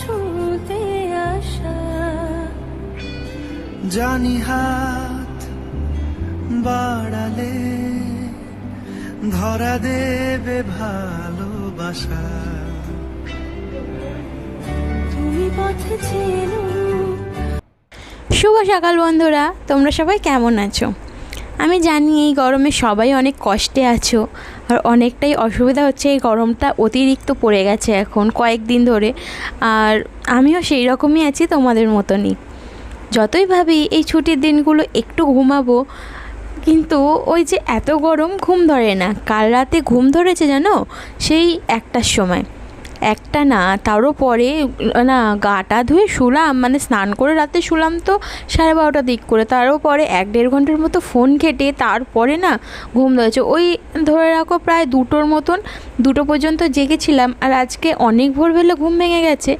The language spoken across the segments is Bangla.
ছুঁতে আসা। জানি হাত বাড়ালে ধরা দেবে ভালোবাসা। তুমি পথ চেনো। শুভ সকাল বন্ধুরা তোমরা সবাই কেমন আছো? আমি জানি এই গরমে সবাই অনেক কষ্টে আছো, আর অনেকটাই অসুবিধা হচ্ছে এই গরমটা অতিরিক্ত পড়ে গেছে এখন কয়েকদিন ধরে, আর আমিও সেই রকমই আছি তোমাদের মতনই। যতই ভাবি এই ছুটির দিনগুলো একটু ঘুমাবো, কিন্তু ওই যে এত গরম ঘুম ধরে না, কাল রাতে ঘুম ধরেছে জানো? সেই একটার সময়। একটা না তারও পরে না গাটা ধুয়ে শুলাম মানে স্নান করে রাতে শুলাম তো সাড়ে বারোটার দিক করে। তারও পরে এক দেড় ঘণ্টার মতো ফোন ঘেটে তারপরে না ঘুম ধরেছে। ওই ধরে রাখো প্রায় দুটোর মতন দুটো পর্যন্ত জেগেছিলাম আর আজকে অনেক ভোর ভোরবেলা ঘুম ভেঙে গেছে।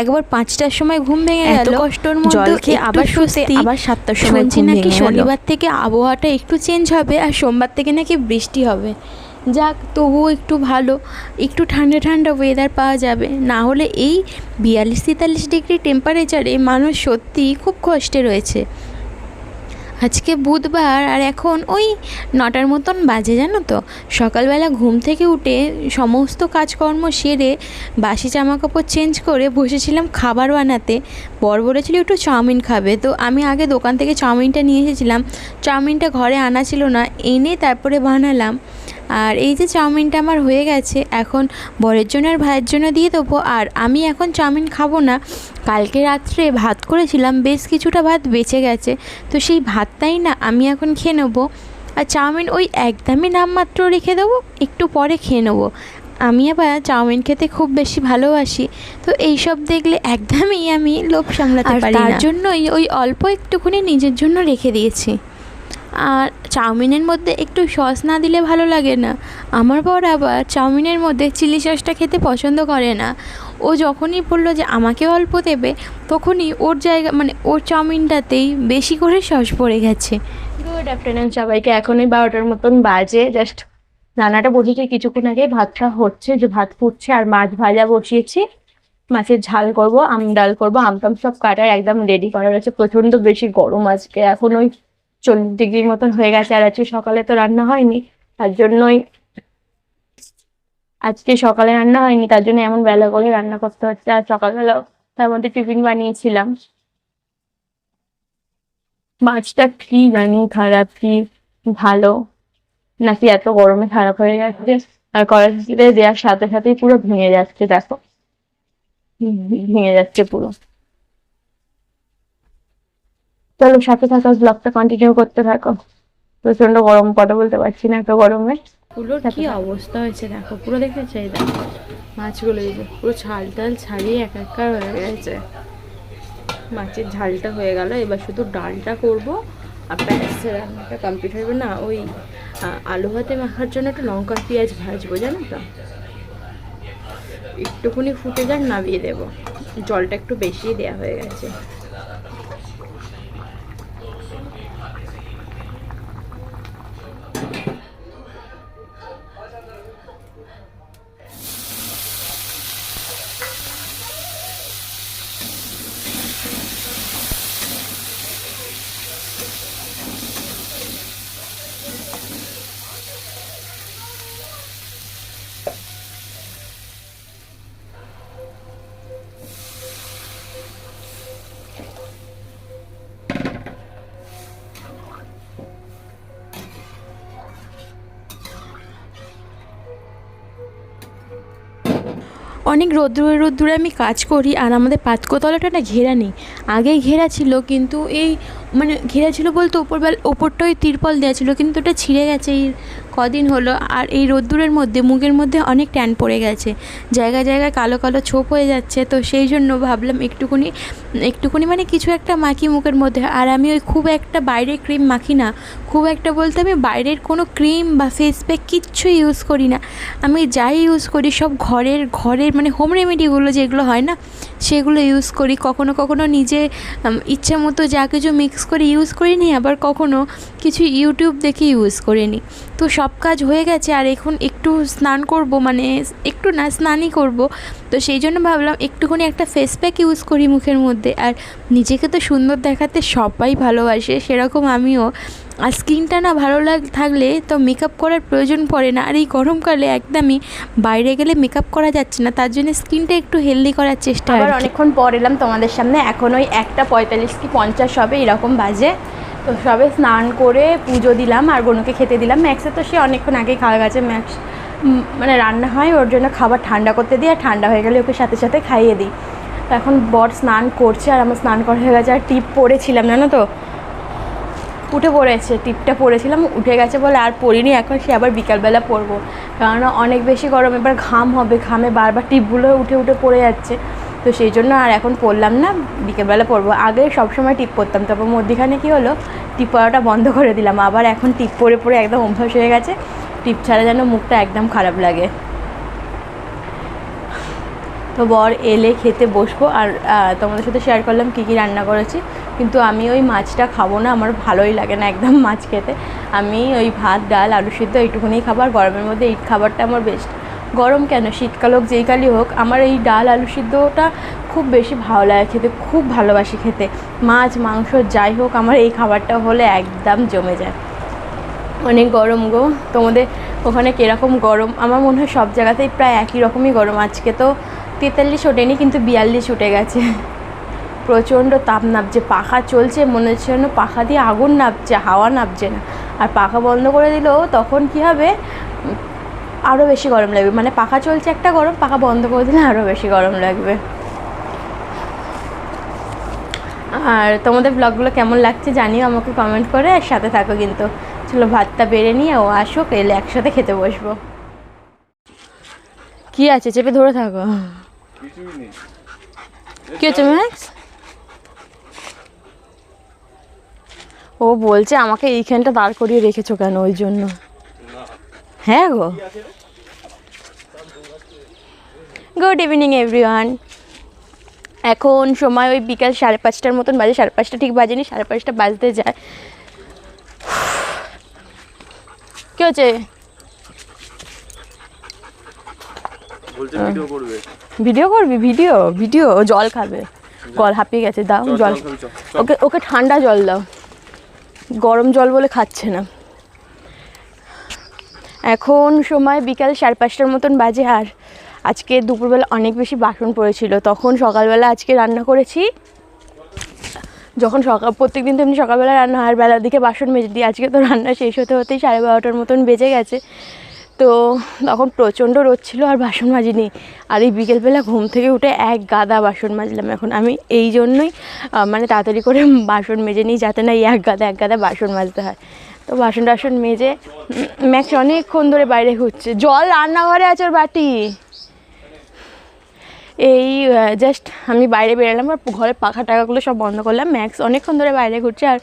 একবার পাঁচটার সময় ঘুম ভেঙে গেল। কষ্টর জল খেয়ে আবার শুতে আবার সাতটার সময় শুনছি নাকি শনিবার থেকে আবহাওয়াটা একটু চেঞ্জ হবে আর সোমবার থেকে নাকি বৃষ্টি হবে। যাক, তবুও একটু ভালো। একটু ঠান্ডা ঠান্ডা ওয়েদার পাওয়া যাবে। না হলে এই বিয়াল্লিশ তেতাল্লিশ ডিগ্রি টেম্পারেচারে মানুষ সত্যিই খুব কষ্টে রয়েছে। আজকে বুধবার আর এখন ওই নটার মতন বাজে, জানো তো? সকালবেলা ঘুম থেকে উঠে সমস্ত কাজকর্ম সেরে বাসি জামা কাপড় চেঞ্জ করে বসেছিলাম খাবার বানাতে। বর বলেছিল, একটু চাউমিন খাবে। তো আমি আগে দোকান থেকে চাউমিনটা নিয়ে এসেছিলাম। চাউমিনটা ঘরে আনা ছিল না। এনে তারপরে বানালাম। আর এই যে চাউমিনটা আমার হয়ে গেছে এখন বরের জন্য আর ভাইয়ের জন্য দিয়ে দেবো। আর আমি এখন চাউমিন খাব না। কালকে রাত্রে ভাত করেছিলাম বেশ কিছুটা ভাত বেঁচে গেছে। তো সেই ভাতটাই না আমি এখন খেয়ে নেব। আর চাউমিন ওই একদমই নামমাত্র রেখে দেবো একটু পরে খেয়ে নেব। আমি আবার চাউমিন খেতে খুব বেশি ভালোবাসি। তো এইসব দেখলে একদমই আমি লোভ সামলাতে পারি তার তার জন্যই ওই অল্প একটুখানি নিজের জন্য রেখে দিয়েছি। আর চাউমিনের মধ্যে একটু সস না দিলে ভালো লাগে না। আমার বর আবার চাউমিনের মধ্যে চিলি সসটা খেতে পছন্দ করে না। ও যখনই বলল যে আমাকে অল্প দেবে, তখনই ওর জায়গা মানে ওর চাউমিনটাতেই বেশি করে সস পড়ে গেছে। গুড আফটারনুন সবাইকে, এখনই বারোটার মতন বাজে। জাস্ট রান্নাটা বসিয়েছি কিছুক্ষণ আগে ভাতটা হচ্ছে, যে ভাত ফুটছে আর মাছ ভাজা বসিয়েছি। মাছের ঝাল করব, আম ডাল করব আমটাম সব কাটার একদম রেডি করা রয়েছে। প্রচণ্ড বেশি গরম আজকে, এখন ওই চল্লিশ ডিগ্রির মতন হয়ে গেছে আর আজকে সকালে তো রান্না হয়নি, তার জন্যই আজকে সকালে রান্না হয়নি, তার জন্য এমন বেলা করে রান্না করতে হচ্ছে। আর সকালবেলাও তার মধ্যে টিফিন বানিয়েছিলাম। মাছটা কি জানি, খারাপ কি, ভালো, নাকি এত গরমে খারাপ হয়ে যাচ্ছে আর কড়াইতে দেওয়ার সাথে সাথেই পুরো ভেঙে যাচ্ছে, দেখো। ভেঙে যাচ্ছে পুরো। চলো সাথে থাকো ব্লগটা কন্টিনিউ করতে থাকো। প্রচণ্ড গরম কথা বলতে পারছি না এত গরমে। পুরোর কি অবস্থা হয়েছে দেখো পুরো দেখেছে এই দেখো মাছগুলো এই যে পুরো ছাল টাল ছাড়িয়ে এক একার হয়ে গেছে। মাছের ঝালটা হয়ে গেল এবার শুধু ডালটা করব আর ব্যাস রান্নাটা কমপ্লিট হবে না ওই আলু ভাতে মাখার জন্য একটু লঙ্কা পেঁয়াজ ভাজবো জানো তো? একটুখানি ফুটে যাক নামিয়ে দেবো। জলটা একটু বেশি দেওয়া হয়ে গেছে। অনেক রোদ্দুরে রোদ্দুরে আমি কাজ করি আর আমাদের পাতকোতলাটা না ঘেরা নেই। আগে ঘেরা ছিল কিন্তু এই মানে ঘেরা ছিল বলতে ওপরবেল ওপরটাই তিরপল দেওয়া ছিল কিন্তু ওটা ছিঁড়ে গেছে এই কদিন হলো। আর এই রোদ্দুরের মধ্যে মুখের মধ্যে অনেক ট্যান পড়ে গেছে। জায়গায় জায়গায় কালো কালো ছোপ হয়ে যাচ্ছে, তো সেই জন্য ভাবলাম একটুখানি একটুখানি মানে কিছু একটা মাখি মুখের মধ্যে। আর আমি ওই খুব একটা বাইরে ক্রিম মাখি না, খুব একটা বলতে আমি বাইরের কোনো ক্রিম বা ফেস প্যাক কিচ্ছু ইউজ করি না। আমি যাই ইউজ করি, সব ঘরের ঘরের মানে হোম রেমেডিগুলো যেগুলো হয় না, সেগুলো ইউজ করি। কখনো কখনো নিজে ইচ্ছা মতো যা কিছু মিক্স করে ইউজ করিনি, আবার কখনো কিছু ইউটিউব দেখে ইউজ করিনি। তো সব কাজ হয়ে গেছে, আর এখন একটু স্নান করব মানে একটু না, স্নানই করব। তো সেই জন্য ভাবলাম একটুখানি একটা ফেস প্যাক ইউজ করি মুখের মধ্যে। আর নিজেকে তো সুন্দর দেখাতে সবাই ভালোবাসে, সেরকম আমিও। আর স্কিনটা না ভালো লাগ থাকলে তো মেকআপ করার প্রয়োজন পড়ে না। আর এই গরমকালে একদমই বাইরে গেলে মেকআপ করা যাচ্ছে না। তার জন্য স্কিনটা একটু হেলদি করার চেষ্টা আবার অনেকক্ষণ পর এলাম তোমাদের সামনে। এখন ওই একটা পঁয়তাল্লিশ কি পঞ্চাশ হবে এরকম বাজে। তো সবে স্নান করে পুজো দিলাম আর গনুকে খেতে দিলাম। ম্যাক্সে তো সে অনেকক্ষণ আগেই খাওয়া গেছে। ম্যাক্স মানে রান্না হয় ওর জন্য খাবার ঠান্ডা করতে দিই আর ঠান্ডা হয়ে গেলে ওকে সাথে সাথে খাইয়ে দিই। তো এখন বর স্নান করছে আর আমার স্নান করা হয়ে গেছে। আর টিপ পরেছিলাম জানো তো? উঠে পড়েছে, টিপটা পরেছিলাম, উঠে গেছে বলে আর পরিনি, এখন সে আবার বিকালবেলা পরবো। কেননা অনেক বেশি গরম, এবার ঘাম হবে, ঘামে বারবার টিপগুলো উঠে উঠে পড়ে যাচ্ছে। তো সেই জন্য আর এখন পরলাম না, বিকেলবেলা পরবো। আগে সবসময় টিপ পরতাম, তারপর মধ্যিখানে কী হলো, টিপ পরাটা বন্ধ করে দিলাম। আবার এখন টিপ পরে পরে একদম অভ্যাস হয়ে গেছে, টিপ ছাড়া যেন মুখটা একদম খারাপ লাগে। তো বর এলে খেতে বসবো, আর তোমাদের সাথে শেয়ার করলাম কী কী রান্না করেছি। কিন্তু আমি ওই মাছটা খাব না, আমার ভালোই লাগে না একদম মাছ খেতে। আমি ওই ভাত, ডাল, আলু সিদ্ধ এইটুকুনি খাবার গরমের মধ্যে এই খাবারটা আমার বেস্ট গরম কেন? শীতকাল হোক, যেই কালই হোক, আমার এই ডাল, আলু সিদ্ধটা খুব বেশি ভালো লাগে খেতে, খুব ভালোবাসি খেতে। মাছ, মাংস, যাই হোক, আমার এই খাবারটা হলে একদম জমে যায়। অনেক গরম গো। তোমাদের ওখানে কীরকম গরম? আমার মনে হয় সব জায়গাতেই প্রায় একই রকমই গরম আজকে তো তেতাল্লিশ ওঠেনি, কিন্তু বিয়াল্লিশ উঠে গেছে। প্রচণ্ড তাপ নামছে পাখা চলছে মনে হচ্ছে যেন পাখা দিয়ে আগুন নামছে হাওয়া নামছে না। আর পাখা বন্ধ করে দিলেও তখন কি হবে? আরও বেশি গরম লাগবে। মানে পাখা চলছে একটা গরম পাখা বন্ধ করে দিলে আরও বেশি গরম লাগবে। আর তোমাদের ব্লগগুলো কেমন লাগছে জানিও আমাকে কমেন্ট করে আর সাথে থাকো কিন্তু। চলো ভাতটা বেড়ে নিয়ে ও আসুক এলে একসাথে খেতে বসবো। কি আছে? চেপে ধরে থাকো। কি হচ্ছে ম্যাক্স ও বলছে আমাকে এইখানটা দাঁড় করিয়ে রেখেছো কেন ওই জন্য? হ্যাঁ গো। গুড ইভিনিং এভরিওয়ান এখন সময় ওই বিকাল সাড়ে পাঁচটার মতন বাজে। সাড়ে পাঁচটা ঠিক বাজেনি সাড়ে পাঁচটা বাজতে যায়। কি হচ্ছে? ভিডিও করবি। ভিডিও ভিডিও জল খাবে। গল হাঁপিয়ে গেছে। দাও জল। ওকে ওকে ঠান্ডা জল দাও। গরম জল বলে খাচ্ছে না। এখন সময় বিকাল সাড়ে পাঁচটার মতন বাজে আর আজকে দুপুরবেলা অনেক বেশি বাসন পড়েছিল। তখন সকালবেলা আজকে রান্না করেছি। যখন সকাল প্রত্যেক দিন তো এমনি সকালবেলা রান্না আর বেলার দিকে বাসন মেজে দিই। আজকে তো রান্না শেষ হতে হতেই সাড়ে বারোটার মতন বেজে গেছে। তো তখন প্রচণ্ড রোদ ছিল আর বাসন মাজিনি। আর এই বিকেলবেলা ঘুম থেকে উঠে এক গাদা বাসন মাজলাম। এখন আমি এই জন্যই মানে তাড়াতাড়ি করে বাসন মেজে নিই যাতে না এই এক গাদা এক গাদা বাসন মাজতে হয়। তো বাসন টাসন মেজে ম্যাক্স অনেকক্ষণ ধরে বাইরে ঘুরছে। জল রান্নাঘরে আছে ওর বাটি। এই জাস্ট আমি বাইরে বেরোলাম আর ঘরের পাখা টাকাগুলো সব বন্ধ করলাম। ম্যাক্স অনেকক্ষণ ধরে বাইরে ঘুরছে আর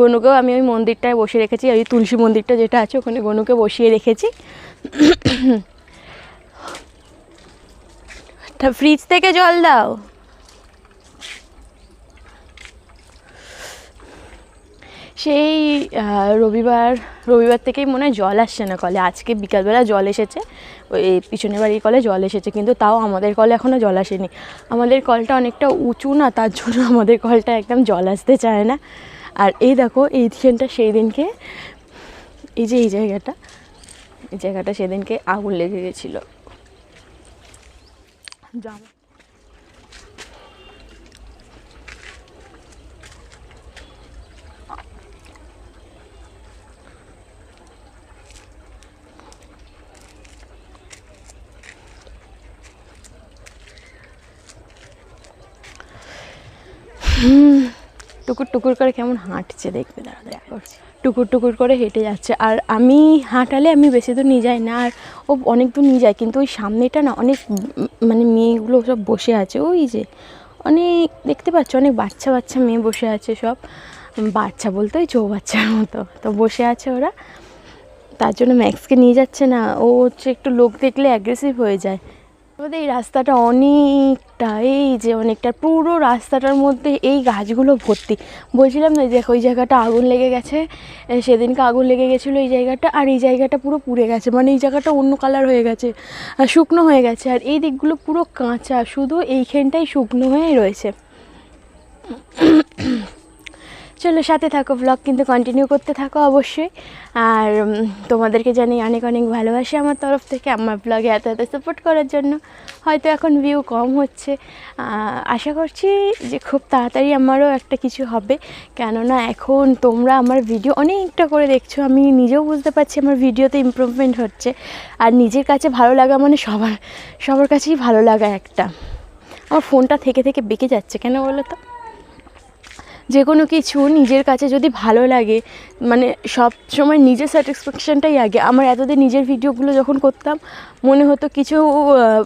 গনুকেও আমি ওই মন্দিরটায় বসে রেখেছি। ওই তুলসী মন্দিরটা যেটা আছে, ওখানে গনুকে বসিয়ে রেখেছি। তা ফ্রিজ থেকে জল দাও। সেই রবিবার রবিবার থেকেই মনে হয় জল আসছে না কলে। আজকে বিকালবেলা জল এসেছে, ওই পিছনের বাড়ির কলে জল এসেছে, কিন্তু তাও আমাদের কলে এখনও জল আসেনি। আমাদের কলটা অনেকটা উঁচু না, তার জন্য আমাদের কলটা একদম জল আসতে চায় না। আর এই দেখো, এই দিনটা সেই দিনকে, এই যে এই জায়গাটা জায়গাটা সেদিনকে আগুন লেগে গেছিল। জামা টুকুর টুকুর করে কেমন হাঁটছে দেখবে, দাঁড়া দেখো টুকুর টুকুর করে হেঁটে যাচ্ছে। আর আমি হাঁটালে আমি বেশি দূর নিয়ে যাই না, আর ও অনেক দূর নিয়ে যায়, কিন্তু ওই সামনেটা না অনেক মানে মেয়েগুলো সব বসে আছে, ওই যে অনেক দেখতে পাচ্ছ, অনেক বাচ্চা বাচ্চা মেয়ে বসে আছে সব। বাচ্চা বলতে ওই চৌবাচ্চার মতো, তো বসে আছে ওরা। তার জন্য ম্যাক্সকে নিয়ে যাচ্ছে না, ও হচ্ছে একটু লোক দেখলে অ্যাগ্রেসিভ হয়ে যায়। আমাদের এই রাস্তাটা অনেকটা এই যে অনেকটা, পুরো রাস্তাটার মধ্যে এই গাছগুলো ভর্তি। বলছিলাম না যে ওই জায়গাটা আগুন লেগে গেছে সেদিনকে আগুন লেগে গেছিল এই জায়গাটা, আর এই জায়গাটা পুরো পুড়ে গেছে মানে এই জায়গাটা অন্য কালার হয়ে গেছে, আর শুকনো হয়ে গেছে, আর এই দিকগুলো পুরো কাঁচা, শুধু এইখানটাই শুকনো হয়ে রয়েছে। চলো সাথে থাকো ব্লগ কিন্তু কন্টিনিউ করতে থাকো অবশ্যই। আর তোমাদেরকে জানি অনেক অনেক ভালোবাসি আমার তরফ থেকে আমার ব্লগে এত এত সাপোর্ট করার জন্য। হয়তো এখন ভিউ কম হচ্ছে। আশা করছি যে খুব তাড়াতাড়ি আমারও একটা কিছু হবে। কেননা এখন তোমরা আমার ভিডিও অনেকটা করে দেখছ। আমি নিজেও বুঝতে পারছি আমার ভিডিওতে ইমপ্রুভমেন্ট হচ্ছে। আর নিজের কাছে ভালো লাগা মানে সবার সবার কাছেই ভালো লাগা একটা। আমার ফোনটা থেকে থেকে বেঁকে যাচ্ছে কেন বলো তো? যে কোনো কিছু নিজের কাছে যদি ভালো লাগে মানে সব সময় নিজের স্যাটিসফ্যাকশানটাই আগে। আমার এতদিন নিজের ভিডিওগুলো যখন করতাম, মনে হতো কিছু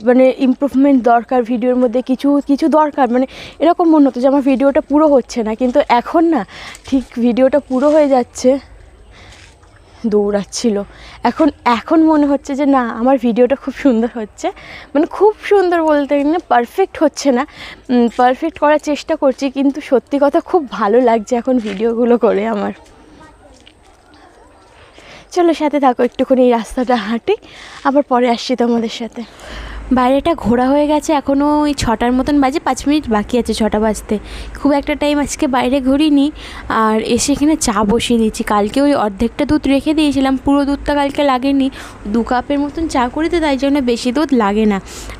মানে ইম্প্রুভমেন্ট দরকার ভিডিওর মধ্যে, কিছু কিছু দরকার। মানে এরকম মনে হতো যে আমার ভিডিওটা পুরো হচ্ছে না। কিন্তু এখন না, ঠিক ভিডিওটা পুরো হয়ে যাচ্ছে। দৌড়াচ্ছিল। এখন এখন মনে হচ্ছে যে, না, আমার ভিডিওটা খুব সুন্দর হচ্ছে। মানে খুব সুন্দর বলতে গেলে পারফেক্ট হচ্ছে না। পারফেক্ট করার চেষ্টা করছি, কিন্তু সত্যি কথা খুব ভালো লাগছে এখন ভিডিওগুলো করে আমার। চলো সাথে থাকো, একটুখানি এই রাস্তাটা হাঁটি। আবার পরে আসছি তোমাদের সাথে। বাইরেটা ঘোরা হয়ে গেছে এখনও ওই ছটার মতন বাজে, পাঁচ মিনিট বাকি আছে ছটা বাজতে। খুব একটা টাইম আজকে বাইরে ঘুরিনি, আর এসে এখানে চা বসিয়ে দিয়েছি। কালকে ওই অর্ধেকটা দুধ রেখে দিয়েছিলাম, পুরো দুধটা কালকে লাগেনি। দু কাপের মতন চা করিতে তাই জন্য বেশি দুধ লাগে না।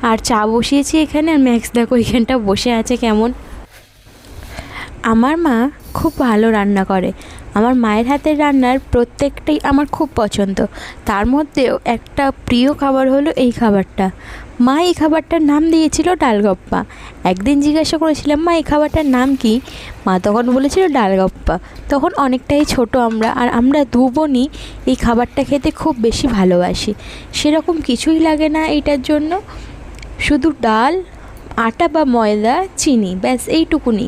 আর চা বসিয়েছি এখানে, আর ম্যাক্স দেখো এখানটা বসে আছে কেমন। আমার মা খুব ভালো রান্না করে আমার মায়ের হাতের রান্নার প্রত্যেকটাই আমার খুব পছন্দ। তার মধ্যেও একটা প্রিয় খাবার হলো এই খাবারটা। মা এই খাবারটার নাম দিয়েছিল ডালগপ্পা। একদিন জিজ্ঞাসা করেছিলাম, মা, এই খাবারটার নাম কি? মা তখন বলেছিল, ডালগপ্পা। তখন অনেকটাই ছোট আমরা আর আমরা দু বোনই এই খাবারটা খেতে খুব বেশি ভালোবাসি। সেরকম কিছুই লাগে না এটার জন্য। শুধু ডাল, আটা বা ময়দা, চিনি, ব্যাস, এইটুকুনি।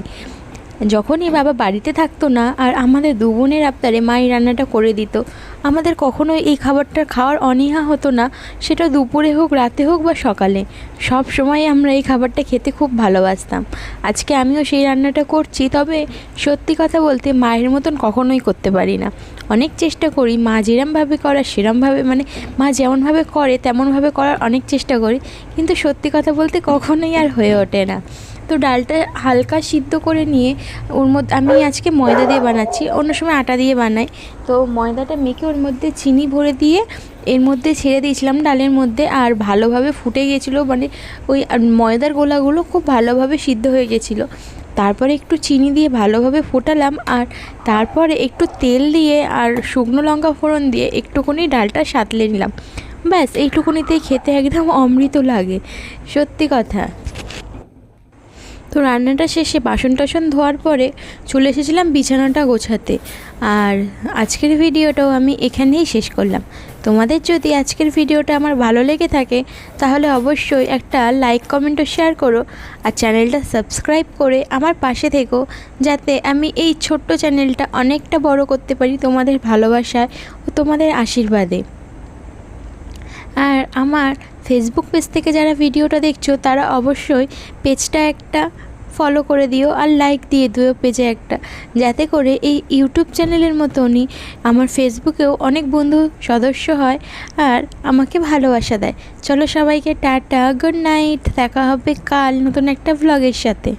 যখনই বাবা বাড়িতে থাকতো না আর আমাদের দু বোনের আবদারে মা রান্নাটা করে দিত, আমাদের কখনোই এই খাবারটা খাওয়ার অনীহা হতো না, সেটা দুপুরে হোক, রাতে হোক বা সকালে। সব সময় আমরা এই খাবারটা খেতে খুব ভালোবাসতাম। আজকে আমিও সেই রান্নাটা করছি, তবে সত্যি কথা বলতে মায়ের মতন কখনোই করতে পারি না। অনেক চেষ্টা করি, মা যেরমভাবে করার সেরমভাবে মানে মা যেমনভাবে করে, তেমনভাবে করার অনেক চেষ্টা করি, কিন্তু সত্যি কথা বলতে কখনোই আর হয়ে ওঠে না। তো ডালটা হালকা সিদ্ধ করে নিয়ে ওর মধ্যে, আমি আজকে ময়দা দিয়ে বানাচ্ছি। অন্য সময় আটা দিয়ে বানাই। তো ময়দাটা মেখে ওর মধ্যে চিনি ভরে দিয়ে এর মধ্যে ছেড়ে দিয়েছিলাম ডালের মধ্যে, আর ভালোভাবে ফুটে গিয়েছিল। মানে ওই ময়দার গোলাগুলো খুব ভালোভাবে সিদ্ধ হয়ে গেছিল তারপরে একটু চিনি দিয়ে ভালোভাবে ফোটালাম, আর তারপরে একটু তেল দিয়ে আর শুকনো লঙ্কা ফোড়ন দিয়ে একটুখানি ডালটা সাঁতলে নিলাম। ব্যাস, এইটুকুনিতেই খেতে একদম অমৃত লাগে। সত্যি কথা। তো রান্নাটা শেষে বাসন টাসন ধোয়ার পরে চলে এসেছিলাম বিছানাটা গোছাতে। আর আজকের ভিডিওটাও আমি এখানেই শেষ করলাম। তোমাদের যদি আজকের ভিডিওটা আমার ভালো লেগে থাকে, তাহলে অবশ্যই একটা লাইক কমেন্ট ও শেয়ার করো আর চ্যানেলটা সাবস্ক্রাইব করে আমার পাশে থেকো, যাতে আমি এই ছোট্ট চ্যানেলটা অনেকটা বড় করতে পারি তোমাদের ভালোবাসায় ও তোমাদের আশীর্বাদে। আর আমার ফেসবুক পেজ থেকে যারা ভিডিওটা দেখছ, তারা অবশ্যই পেজটা একটা ফলো করে দিও আর লাইক দিয়ে দিও পেজে একটা। যাতে করে এই ইউটিউব চ্যানেলের মতনই আমার ফেসবুকেও অনেক বন্ধু সদস্য হয় আর আমাকে ভালোবাসা দেয়। চলো সবাইকে টাটা গুড নাইট দেখা হবে কাল নতুন একটা ভ্লগের সাথে।